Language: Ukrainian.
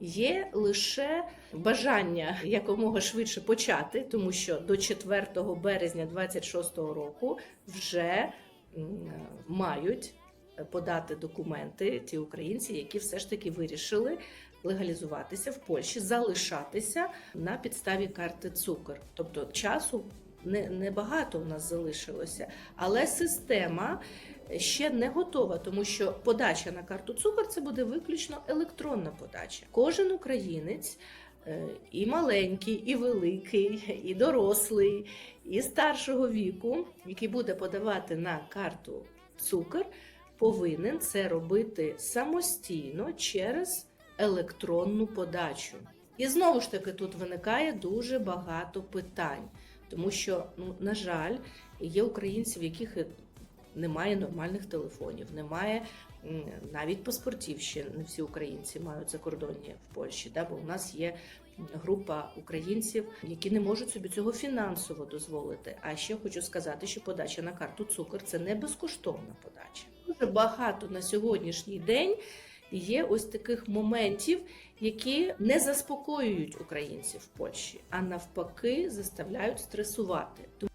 Є лише бажання якомога швидше почати, тому що до 4 березня 2026 року вже мають подати документи ті українці, які все ж таки вирішили легалізуватися в Польщі, залишатися на підставі карти цукор. Тобто часу не, не багато у нас залишилося, але система ще не готова, тому що подача на карту цукор це буде виключно електронна подача. Кожен українець. е, І маленький, і великий, і дорослий, і старшого віку, який буде подавати на карту цукор, повинен це робити самостійно через електронну подачу. І знову ж таки тут виникає дуже багато питань, тому що, ну, на жаль, є українці, в яких немає нормальних телефонів, немає навіть паспортів ще не всі українці мають закордонні в Польщі. Да? Бо у нас є група українців, які не можуть собі цього фінансово дозволити. А ще хочу сказати, що подача на карту цукор це не безкоштовна подача. Дуже багато на сьогоднішній день є ось таких моментів, які не заспокоюють українців в Польщі, а навпаки заставляють стресувати.